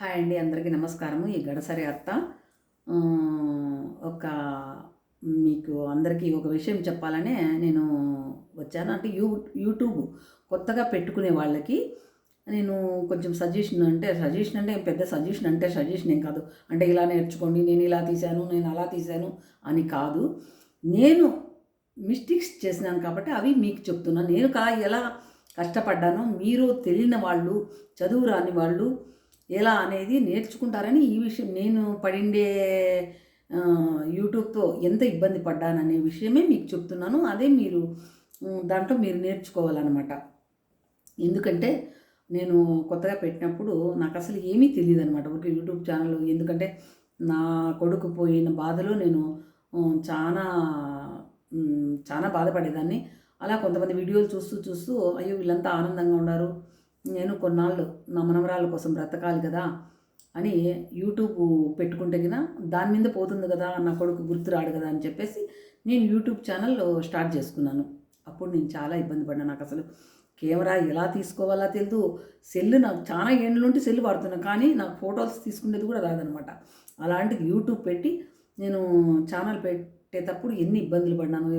Hi అండి అందరికీ నమస్కారము. ఈ గడసరి అత్త ఒక మీకు అందరికీ ఒక విషయం చెప్పాలనే నేను వచ్చాను. అంటే యూ యూట్యూబ్ కొత్తగా పెట్టుకునే వాళ్ళకి నేను కొంచెం సజెషన్ అంటే సజెషన్ అంటే పెద్ద సజెషన్ అంటే సజెషన్ ఏం కాదు. అంటే ఇలా నేర్చుకోండి నేను ఇలా తీశాను నేను అలా తీశాను అని కాదు. నేను మిస్టేక్స్ చేసినాను కాబట్టి అవి మీకు చెప్తున్నాను నేను కా ఎలా కష్టపడ్డానో మీరు తెలియని వాళ్ళు చదువు రాని వాళ్ళు ఎలా అనేది నేర్చుకుంటారని ఈ విషయం నేను పడిండే యూట్యూబ్తో ఎంత ఇబ్బంది పడ్డాననే విషయమే మీకు చెప్తున్నాను. అదే మీరు దాంట్లో మీరు నేర్చుకోవాలన్నమాట. ఎందుకంటే నేను కొత్తగా పెట్టినప్పుడు నాకు అసలు ఏమీ తెలియదు అనమాట ఒక యూట్యూబ్ ఛానల్. ఎందుకంటే నా కొడుకు పోయిన బాధలో నేను చాలా చాలా బాధపడేదాన్ని. అలా కొంతమంది వీడియోలు చూస్తూ చూస్తూ అయ్యో వీళ్ళంతా ఆనందంగా ఉన్నారు. నేను కొన్నాళ్ళు నా మనవరాల కోసం బ్రతకాలి కదా అని యూట్యూబ్ పెట్టుకుంటే కదా దాని మీద పోతుంది కదా నా కొడుకు గుర్తురాడు కదా అని చెప్పేసి నేను యూట్యూబ్ ఛానల్ స్టార్ట్ చేసుకున్నాను. అప్పుడు నేను చాలా ఇబ్బంది పడ్డాను నాకు అసలు కెమెరా ఎలా తీసుకోవాలా తెలియదు సెల్ నాకు చాలా ఏండ్లు ఉంటే సెల్ వాడుతున్నాను కానీ నాకు ఫొటోస్ తీసుకునేది కూడా రాదనమాట అలాంటిది యూట్యూబ్ పెట్టి నేను ఛానల్ పెట్టేటప్పుడు ఎన్ని ఇబ్బందులు పడ్డాను.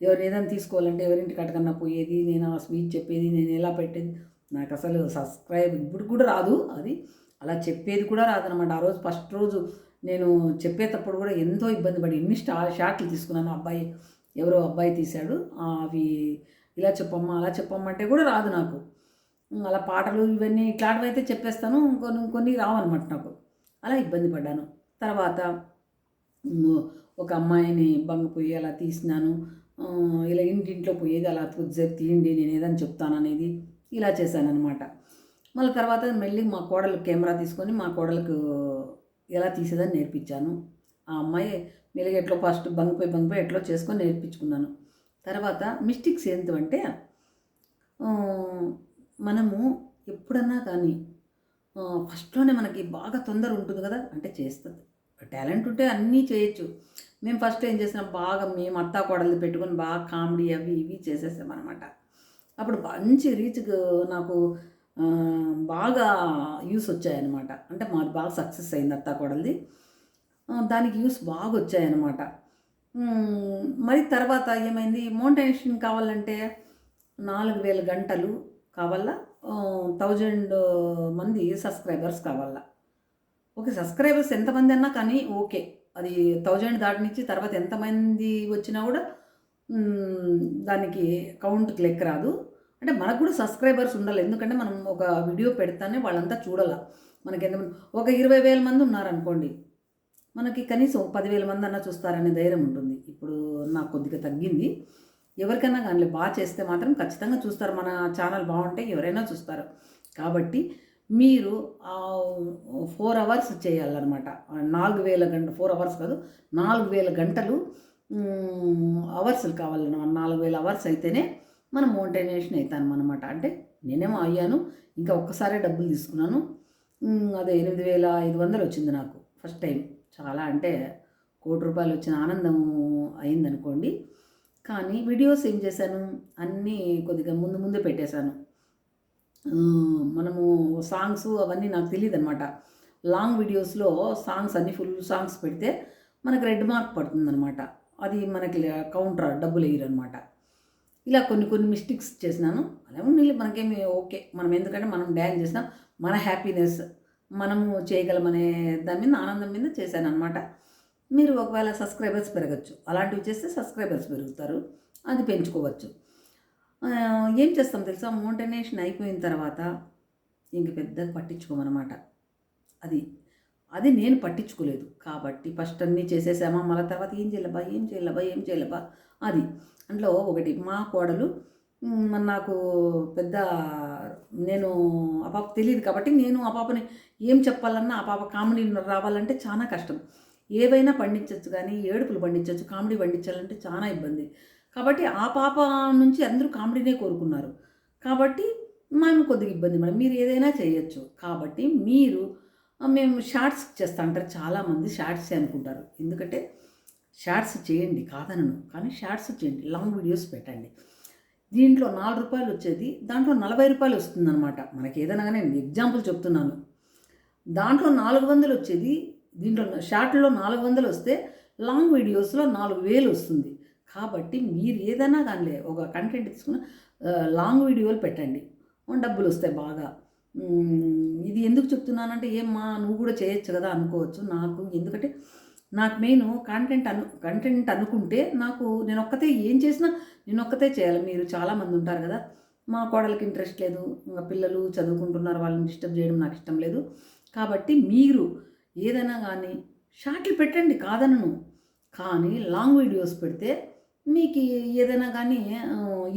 ఎవరు ఏదైనా తీసుకోవాలంటే ఎవరింటికి అటకన్నా పోయేది నేను ఆ స్పీచ్ చెప్పేది నేను ఎలా పెట్టేది నాకు అసలు సబ్స్క్రైబ్ ఇప్పుడు కూడా రాదు అది. అలా చెప్పేది కూడా రాదనమాట ఆ రోజు ఫస్ట్ రోజు నేను చెప్పేటప్పుడు కూడా ఎంతో ఇబ్బంది పడి ఎన్ని స్టా షాట్లు తీసుకున్నాను. అబ్బాయి ఎవరో అబ్బాయి తీశాడు. అవి ఇలా చెప్పమ్మా అలా చెప్పమ్మంటే కూడా రాదు నాకు. అలా పాటలు ఇవన్నీ ఇట్లాంటివి అయితే చెప్పేస్తాను. కొన్ని కొన్ని రావన్నమాట నాకు. అలా ఇబ్బంది పడ్డాను. తర్వాత ఒక అమ్మాయిని బంగపోయి అలా తీసినాను. ఇలా ఇంటింట్లో పోయేది అలా కొద్దిసేపు తీయండి నేను ఏదని చెప్తాను అనేది ఇలా చేశానమాట మళ్ళీ తర్వాత మళ్ళీ మా కోడలు కెమెరా తీసుకొని మా కోడలకు ఎలా తీసేదని నేర్పించాను. ఆ అమ్మాయి మెలిగి ఎట్లో ఫస్ట్ బంగిపోయి బంగిపోయి ఎట్లో చేసుకొని నేర్పించుకున్నాను. తర్వాత మిస్టేక్స్ ఏంటంటే మనము ఎప్పుడన్నా కానీ ఫస్ట్లోనే మనకి బాగా తొందర ఉంటుంది కదా అంటే చేస్తుంది. టాలెంట్ ఉంటే అన్నీ చేయొచ్చు. మేము ఫస్ట్ ఏం చేసినాం బాగా మేము అత్తా కోడలు పెట్టుకొని బాగా కామెడీ అవి ఇవి చేసేసాం అనమాట అప్పుడు మంచి రీచ్ నాకు బాగా యూస్ వచ్చాయన్నమాట. అంటే మాది బాగా సక్సెస్ అయింది అత్త కూడాది దానికి యూస్ బాగా వచ్చాయన్నమాట. మరి తర్వాత ఏమైంది? మోనిటైజేషన్ కావాలంటే నాలుగు వేల గంటలు కావాలా? థౌజండ్ మంది సబ్స్క్రైబర్స్ కావాలా? ఓకే సబ్స్క్రైబర్స్ ఎంతమంది అన్నా కానీ ఓకే. అది థౌజండ్ దాటినిచ్చి తర్వాత ఎంతమంది వచ్చినా కూడా దానికి కౌంట్కి లెక్క రాదు. అంటే మనకు కూడా సబ్స్క్రైబర్స్ ఉండాలి. ఎందుకంటే మనం ఒక వీడియో పెడతానే వాళ్ళంతా చూడాల. మనకి ఎంతమంది ఒక ఇరవై వేల మంది ఉన్నారనుకోండి. మనకి కనీసం పదివేల మంది అన్నా చూస్తారనే ధైర్యం ఉంటుంది. ఇప్పుడు నాకు కొద్దిగా తగ్గింది. ఎవరికైనా కానీ బాగా చేస్తే మాత్రం ఖచ్చితంగా చూస్తారు. మన ఛానల్ బాగుంటే ఎవరైనా చూస్తారు. కాబట్టి మీరు ఫోర్ అవర్స్ చేయాలన్నమాట. నాలుగు వేల గంట ఫోర్ అవర్స్ కాదు నాలుగు వేల గంటలు అవర్స్లు కావాలన్నమాట నాలుగు వేల అవర్స్ అయితేనే మనం మోంటైనేషన్ అవుతాను అనమాట అంటే నేనేమో అయ్యాను ఇంకా ఒక్కసారే డబ్బులు తీసుకున్నాను. అదే ఎనిమిది వేల ఐదు వందలు వచ్చింది నాకు ఫస్ట్ టైం చాలా అంటే కోటి రూపాయలు వచ్చిన ఆనందం అయిందనుకోండి. కానీ వీడియోస్ ఏం చేశాను? అన్నీ కొద్దిగా ముందు ముందే పెట్టేశాను. మనము సాంగ్స్ అవన్నీ నాకు తెలియదు అనమాట లాంగ్ వీడియోస్లో సాంగ్స్ అన్నీ ఫుల్ సాంగ్స్ పెడితే మనకు రెడ్ మార్క్ పడుతుందనమాట అది మనకి కౌంటర్ డబ్బులు వేయరనమాట ఇలా కొన్ని కొన్ని మిస్టేక్స్ చేసినాను. అలా ఉండి మనకేమి ఓకే మనం ఎందుకంటే మనం డ్యాన్స్ చేసినాం మన హ్యాపీనెస్ మనము చేయగలమనే దాని మీద ఆనందం మీద చేశాను అనమాట మీరు ఒకవేళ సబ్స్క్రైబర్స్ పెరగచ్చు అలాంటివి చేస్తే సబ్స్క్రైబర్స్ పెరుగుతారు అది పెంచుకోవచ్చు. ఏం చేస్తాం తెలుసా? మోంటనేషన్ అయిపోయిన తర్వాత ఇంక పెద్ద పట్టించుకోమన్నమాట. అది అది నేను పట్టించుకోలేదు. కాబట్టి ఫస్ట్ అన్నీ చేసేసామా? మళ్ళీ తర్వాత ఏం చేయాలబ్బా? ఏం చేయాలబ్బా? ఏం చేయాలబ్బా? అది. అందులో ఒకటి మా కోడలు మరి నాకు పెద్ద నేను ఆ పాప తెలియదు కాబట్టి నేను ఆ పాపని ఏం చెప్పాలన్నా ఆ పాప కామెడీ రావాలంటే చాలా కష్టం. ఏవైనా పండించవచ్చు కానీ ఏడుపులు పండించవచ్చు కామెడీ పండించాలంటే చాలా ఇబ్బంది. కాబట్టి ఆ పాప నుంచి అందరూ కామెడీనే కోరుకున్నారు. కాబట్టి మేము కొద్దిగా ఇబ్బంది మేడం. మీరు ఏదైనా చేయొచ్చు. కాబట్టి మీరు మేము షార్ట్స్ చేస్తా అంటారు చాలామంది షార్ట్స్ అనుకుంటారు ఎందుకంటే షార్ట్స్ చేయండి కాదనను. కానీ షార్ట్స్ చేయండి లాంగ్ వీడియోస్ పెట్టండి. దీంట్లో నాలుగు రూపాయలు వచ్చేది దాంట్లో నలభై రూపాయలు వస్తుందన్నమాట. మనకి ఏదైనా నేను ఎగ్జాంపుల్ చెప్తున్నాను. దాంట్లో నాలుగు వందలు వచ్చేది దీంట్లో షార్ట్లో నాలుగు వందలు వస్తే లాంగ్ వీడియోస్లో నాలుగు వేలు వస్తుంది. కాబట్టి మీరు ఏదైనా కానీ ఒక కంటెంట్ తీసుకున్న లాంగ్ వీడియోలు పెట్టండి. డబ్బులు వస్తాయి బాగా. ఇది ఎందుకు చెప్తున్నానంటే ఏమ్మా నువ్వు కూడా చేయొచ్చు కదా అనుకోవచ్చు నాకు. ఎందుకంటే నాకు మెయిన్ కంటెంట్ అను కంటెంట్ అనుకుంటే నాకు నేను ఒక్కతే ఏం చేసినా నేను ఒక్కతే చేయాలి. మీరు చాలామంది ఉంటారు కదా మా కోడలకి ఇంట్రెస్ట్ లేదు ఇంకా పిల్లలు చదువుకుంటున్నారు వాళ్ళని డిస్టర్బ్ చేయడం నాకు ఇష్టం లేదు. కాబట్టి మీరు ఏదైనా కానీ షార్ట్లు పెట్టండి కాదనను. కానీ లాంగ్ వీడియోస్ పెడితే మీకు ఏదైనా కానీ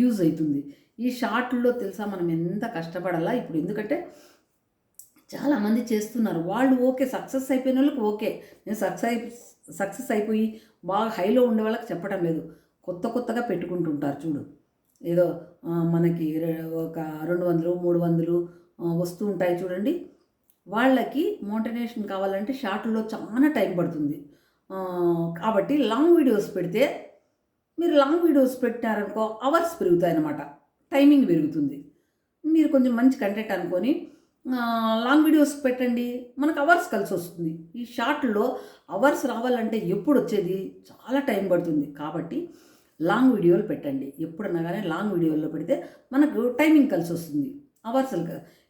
యూజ్ అవుతుంది. ఈ షార్ట్లో తెలుసా మనం ఎంత కష్టపడాలా? ఇప్పుడు ఎందుకంటే చాలామంది చేస్తున్నారు. వాళ్ళు ఓకే సక్సెస్ అయిపోయిన వాళ్ళకి ఓకే. నేను సక్సెస్ అయి సక్సెస్ అయిపోయి బాగా హైలో ఉండే వాళ్ళకి చెప్పడం లేదు. కొత్త కొత్తగా పెట్టుకుంటుంటారు చూడు. ఏదో మనకి ఒక రెండు వందలు మూడు వందలు వస్తూ ఉంటాయి చూడండి. వాళ్ళకి మోటివేషన్ కావాలంటే షార్ట్లో చాలా టైం పడుతుంది. కాబట్టి లాంగ్ వీడియోస్ పెడితే మీరు లాంగ్ వీడియోస్ పెట్టారనుకో అవర్స్ పెరుగుతాయి అన్నమాట టైమింగ్ పెరుగుతుంది. మీరు కొంచెం మంచి కంటెంట్ అనుకొని లాంగ్ వీడియోస్ పెట్టండి. మనకు అవర్స్ కలిసి వస్తుంది. ఈ షార్ట్లో అవర్స్ రావాలంటే ఎప్పుడు వచ్చేది? చాలా టైం పడుతుంది. కాబట్టి లాంగ్ వీడియోలు పెట్టండి. ఎప్పుడన్నా కానీ లాంగ్ వీడియోలో పెడితే మనకు టైమింగ్ కలిసి వస్తుంది. అవర్స్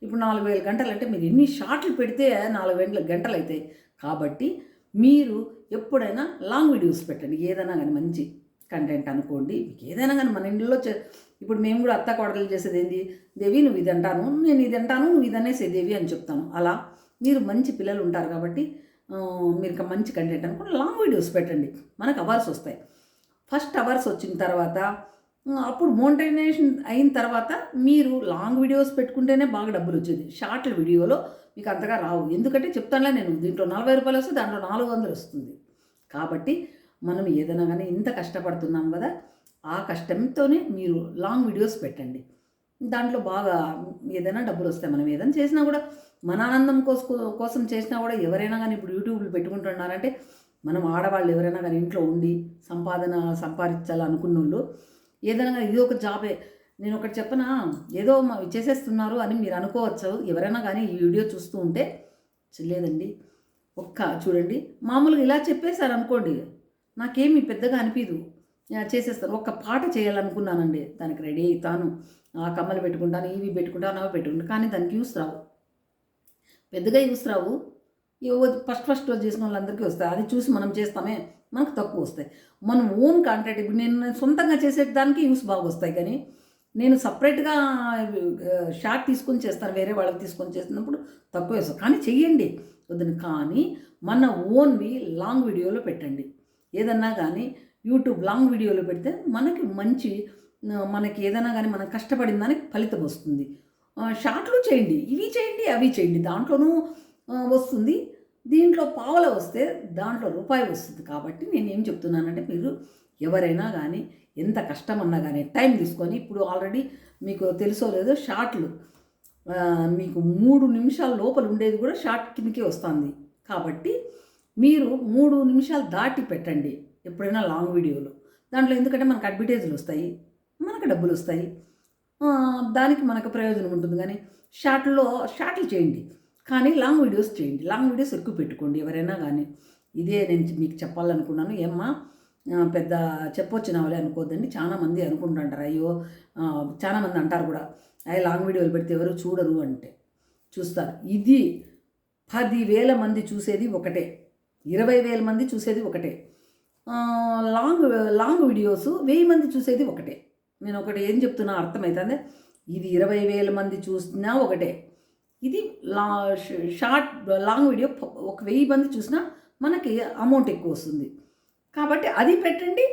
ఇప్పుడు నాలుగు వేల గంటలు అంటే మీరు ఎన్ని షార్ట్లు పెడితే నాలుగు వేల గంటలు అవుతాయి కాబట్టి మీరు ఎప్పుడైనా లాంగ్ వీడియోస్ పెట్టండి. ఏదైనా కానీ మంచి కంటెంట్ అనుకోండి. మీకు ఏదైనా కానీ మన ఇంట్లో చే ఇప్పుడు మేము కూడా అత్త కోడలు చేసేది ఏంది? దేవి నువ్వు ఇది అంటాను. నేను ఇది అంటాను నువ్వు ఇది అనేసే దేవి అని చెప్తాను. అలా మీరు మంచి పిల్లలు ఉంటారు కాబట్టి మీరు మంచి కంటెంట్ అనుకుంటే లాంగ్ వీడియోస్ పెట్టండి. మనకు అవర్స్ వస్తాయి. ఫస్ట్ అవర్స్ వచ్చిన తర్వాత అప్పుడు మోనిటైజేషన్ అయిన తర్వాత మీరు లాంగ్ వీడియోస్ పెట్టుకుంటేనే బాగా డబ్బులు వచ్చేది. షార్ట్ వీడియోలో మీకు అంతగా రావు. ఎందుకంటే చెప్తానులే నేను దీంట్లో నలభై రూపాయలు వస్తే దాంట్లో నాలుగు వందలు వస్తుంది. కాబట్టి మనం ఏదైనా కానీ ఇంత కష్టపడుతున్నాం కదా ఆ కష్టంతోనే మీరు లాంగ్ వీడియోస్ పెట్టండి. దాంట్లో బాగా ఏదైనా డబ్బులు వస్తాయి. మనం ఏదైనా చేసినా కూడా మన ఆనందం కోసం కోసం చేసినా కూడా ఎవరైనా కానీ ఇప్పుడు యూట్యూబ్లో పెట్టుకుంటున్నారంటే మనం ఆడవాళ్ళు ఎవరైనా కానీ ఇంట్లో ఉండి సంపాదన సంపాదించాలనుకున్న వాళ్ళు ఏదైనా కానీ ఇది ఒక జాబే. నేను ఒకటి చెప్పనా? ఏదో మా చేసేస్తున్నారు అని మీరు అనుకోవచ్చు. ఎవరైనా కానీ ఈ వీడియో చూస్తూ ఉంటే లేదండి. ఒక్క చూడండి. మామూలుగా ఇలా చెప్పేశారు అనుకోండి నాకేమి పెద్దగా అనిపించదు చేసేస్తాను ఒక్క పాట చేయాలనుకున్నానండి. దానికి రెడీ అవుతాను ఆ కమ్మలు పెట్టుకుంటాను ఇవి పెట్టుకుంటాను అవి పెట్టుకుంటాను. కానీ దానికి యూస్ రావు. పెద్దగా యూస్ రావు. ఫస్ట్ ఫస్ట్ చేసిన వాళ్ళందరికీ వస్తాయి. అది చూసి మనం చేస్తామే మనకు తక్కువ వస్తాయి. మనం ఓన్ కాంటాక్ట్ ఇప్పుడు నేను సొంతంగా చేసేదానికి యూస్ బాగా వస్తాయి. కానీ నేను సపరేట్గా షార్ట్ తీసుకొని చేస్తాను. వేరే వాళ్ళకి తీసుకొని చేస్తున్నప్పుడు తక్కువ వేస్తాను కానీ చెయ్యండి. వద్దని కానీ మన ఓన్వి లాంగ్ వీడియోలో పెట్టండి. ఏదన్నా కానీ యూట్యూబ్ లాంగ్ వీడియోలో పెడితే మనకి మంచి మనకి ఏదైనా కానీ మనం కష్టపడిన దానికి ఫలితం వస్తుంది. షార్ట్లు చేయండి. ఇవి చేయండి అవి చేయండి. దాంట్లోనూ వస్తుంది. దీంట్లో పావల వస్తే దాంట్లో రూపాయి వస్తుంది. కాబట్టి నేను ఏం చెప్తున్నానంటే మీరు ఎవరైనా కానీ ఎంత కష్టమన్నా కానీ టైం తీసుకొని ఇప్పుడు ఆల్రెడీ మీకు తెలుసో లేదో షార్ట్లు మీకు మూడు నిమిషాల లోపల ఉండేది కూడా షార్ట్ కిందకే వస్తుంది. కాబట్టి మీరు మూడు నిమిషాలు దాటి పెట్టండి. ఎప్పుడైనా లాంగ్ వీడియోలు. దాంట్లో ఎందుకంటే మనకు అడ్వర్టైజ్లు వస్తాయి మనకు డబ్బులు వస్తాయి. దానికి మనకు ప్రయోజనం ఉంటుంది. కానీ షార్ట్లో షార్ట్లు చేయండి. కానీ లాంగ్ వీడియోస్ చేయండి. లాంగ్ వీడియోస్ ఎక్కువ పెట్టుకోండి ఎవరైనా కానీ. ఇదే నేను మీకు చెప్పాలనుకున్నాను. ఏమ్మా పెద్ద చెప్పొచ్చిన వాళ్ళే అనుకోవద్దండి చాలామంది అనుకుంటుంటారు. అయ్యో చాలామంది అంటారు కూడా. అయ్యో లాంగ్ వీడియోలు పెడితే ఎవరు చూడరు అంటే. చూస్తారు. ఇది పదివేల మంది చూసేది ఒకటే. ఇరవై వేల మంది చూసేది ఒకటే. లాంగ్ లాంగ్ వీడియోస్ వెయ్యి మంది చూసేది ఒకటే. నేను ఒకటి ఏం చెప్తున్నా అర్థమవుతుంది ఇది ఇరవై వేల మంది చూసినా ఒకటే. ఇది లా షార్ట్ లాంగ్ వీడియో ఒక వెయ్యి మంది చూసినా మనకి అమౌంట్ ఎక్కువ వస్తుంది. కాబట్టి అది పెట్టండి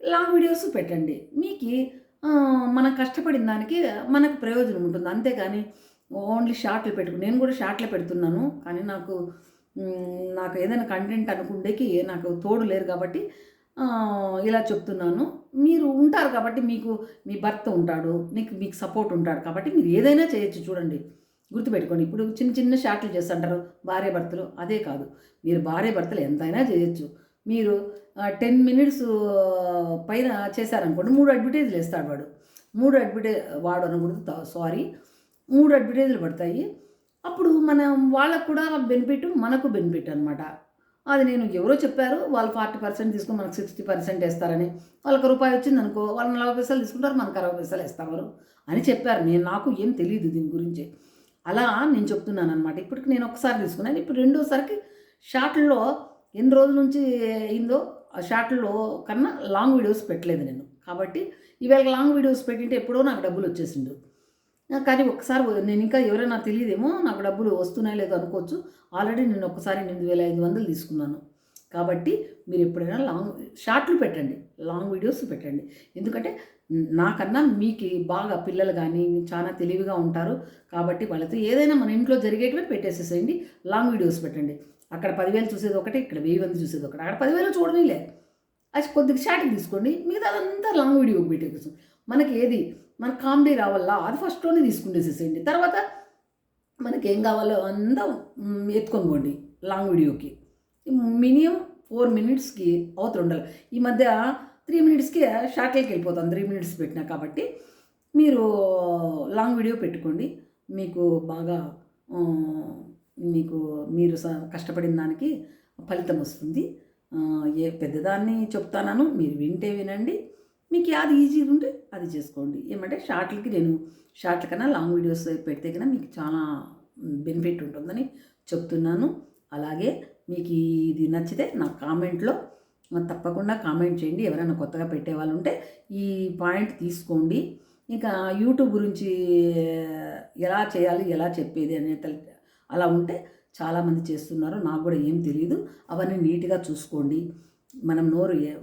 లాంగ్ వీడియోస్ పెట్టండి. మీకు మనం కష్టపడిన దానికి మనకు ప్రయోజనం ఉంటుంది. అంతేగాని ఓన్లీ షార్ట్లు పెట్టుకు నేను కూడా షార్ట్లే పెడుతున్నాను. కానీ నాకు నాకు ఏదైనా కంటెంట్ అనుకుండేకి నాకు తోడు లేరు కాబట్టి ఇలా చెప్తున్నాను. మీరు ఉంటారు కాబట్టి మీకు మీ భర్త ఉంటాడు మీకు మీకు సపోర్ట్ ఉంటాడు కాబట్టి మీరు ఏదైనా చేయొచ్చు చూడండి. గుర్తుపెట్టుకోండి ఇప్పుడు చిన్న చిన్న షాట్లు చేస్తుంటారు భార్య భర్తలు అదే కాదు. మీరు భార్య భర్తలు ఎంతైనా చేయొచ్చు. మీరు టెన్ మినిట్స్ పైన చేశారనుకోండి మూడు అడ్వర్టైజ్లు వేస్తాడు వాడు. మూడు అడ్వర్టైజ్ వాడు అనకూడదు సారీ మూడు అడ్వర్టైజ్లు పడతాయి. అప్పుడు మనం వాళ్ళకు కూడా బెనిఫిట్ మనకు బెనిఫిట్ అనమాట అది నేను ఎవరో చెప్పారు వాళ్ళు ఫార్టీ పర్సెంట్ తీసుకుని మనకు సిక్స్టీ పర్సెంట్ వేస్తారని. వాళ్ళకి రూపాయి వచ్చింది అనుకో వాళ్ళు నలభై పైసలు తీసుకుంటారు మనకు అరవై పైసలు ఇస్తారు అని చెప్పారు. నేను నాకు ఏం తెలియదు దీని గురించి. అలా నేను చెప్తున్నాను అనమాట ఇప్పటికి నేను ఒకసారి తీసుకున్నాను. ఇప్పుడు రెండోసారికి షార్ట్లో ఎన్ని రోజుల నుంచి అయిందో ఆ షార్ట్లో కన్నా లాంగ్ వీడియోస్ పెట్టలేదు నేను. కాబట్టి ఈవేళ లాంగ్ వీడియోస్ పెట్టింటే ఎప్పుడో నాకు డబ్బులు వచ్చేసిండు. కానీ ఒకసారి నేను ఇంకా ఎవరైనా తెలియదేమో నాకు డబ్బులు వస్తున్నాయో లేదో అనుకోవచ్చు. ఆల్రెడీ నేను ఒకసారి ఎనిమిది వేల ఐదు వందలు తీసుకున్నాను. కాబట్టి మీరు ఎప్పుడైనా లాంగ్ షార్ట్లు పెట్టండి లాంగ్ వీడియోస్ పెట్టండి. ఎందుకంటే నాకన్నా మీకు బాగా పిల్లలు కానీ చాలా తెలివిగా ఉంటారు. కాబట్టి వాళ్ళతో ఏదైనా మన ఇంట్లో జరిగేటివే పెట్టేసేసేయండి లాంగ్ వీడియోస్ పెట్టండి. అక్కడ పదివేలు చూసేది ఒకటి ఇక్కడ వెయ్యి మంది చూసేది ఒకటి. అక్కడ పదివేలు చూడనిలే. అది కొద్దిగా షార్ట్ తీసుకోండి. మిగతా అదంతా లాంగ్ వీడియోకి పెట్టేసి మనకి ఏది మన కామెడీ రావాలా? అది ఫస్ట్లోనే తీసుకునేసేసేయండి తర్వాత మనకి ఏం కావాలో అంతా ఎత్తుకొనిపోండి లాంగ్ వీడియోకి మినిమం ఫోర్ మినిట్స్కి అవతల ఉండాలి. ఈ మధ్య త్రీ మినిట్స్కి షార్ట్లకి వెళ్ళిపోతాం. త్రీ మినిట్స్ పెట్టినా కాబట్టి మీరు లాంగ్ వీడియో పెట్టుకోండి. మీకు బాగా మీకు మీరు స- కష్టపడిన దానికి ఫలితం వస్తుంది. ఏ పెద్దదాన్ని చెప్తానను మీరు వింటే వినండి. మీకు అది ఈజీగా ఉంటే అది చేసుకోండి. ఏమంటే షార్ట్లకి నేను షార్ట్ల కన్నా లాంగ్ వీడియోస్ పెడితే కన్నా మీకు చాలా బెనిఫిట్ ఉంటుందని చెప్తున్నాను. అలాగే మీకు ఇది నచ్చితే నా కామెంట్లో తప్పకుండా కామెంట్ చేయండి. ఎవరైనా కొత్తగా పెట్టే వాళ్ళు ఉంటే ఈ పాయింట్ తీసుకోండి. ఇంకా యూట్యూబ్ గురించి ఎలా చేయాలి ఎలా చెప్పేది అనే అలా ఉంటే చాలామంది చేస్తున్నారు. నాకు కూడా ఏం తెలియదు అవన్నీ నీట్గా చూసుకోండి. మనం నోరు ఏ-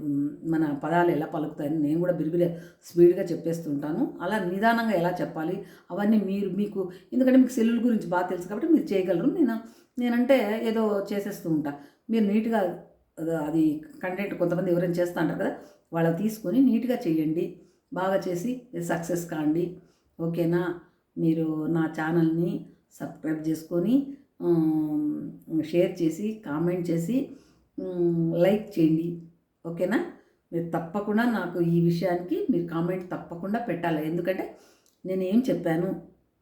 మన పదాలు ఎలా పలుకుతాయని నేను కూడా బిరిబిరి స్పీడ్గా చెప్పేస్తుంటాను. అలా నిదానంగా ఎలా చెప్పాలి అవన్నీ మీరు మీకు ఎందుకంటే మీకు సెల్లుల గురించి బాగా తెలుసు కాబట్టి మీరు చేయగలరు. నేను నేనంటే ఏదో చేసేస్తూ ఉంటా. మీరు నీట్గా అది- కంటెంట్ కొంతమంది ఎవరైనా చేస్తూ ఉంటారు కదా వాళ్ళ తీసుకొని నీట్గా చేయండి. బాగా చేసి సక్సెస్ కాండి. ఓకేనా? మీరు నా ఛానల్ని సబ్స్క్రైబ్ చేసుకొని షేర్ చేసి కామెంట్ చేసి లైక్ చేయండి. ఓకేనా? మీరు తప్పకుండా నాకు ఈ విషయానికి మీరు కామెంట్ తప్పకుండా పెట్టాలి. ఎందుకంటే నేను ఏం చెప్పాను?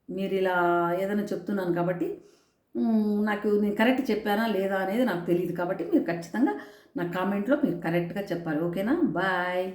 మీరు ఇలా ఏదైనా చెప్తున్నాను కాబట్టి నాకు నేను కరెక్ట్ చెప్పానా లేదా అనేది నాకు తెలియదు కాబట్టి మీరు ఖచ్చితంగా నా కామెంట్లో మీరు కరెక్ట్గా చెప్పాలి. ఓకేనా? బాయ్.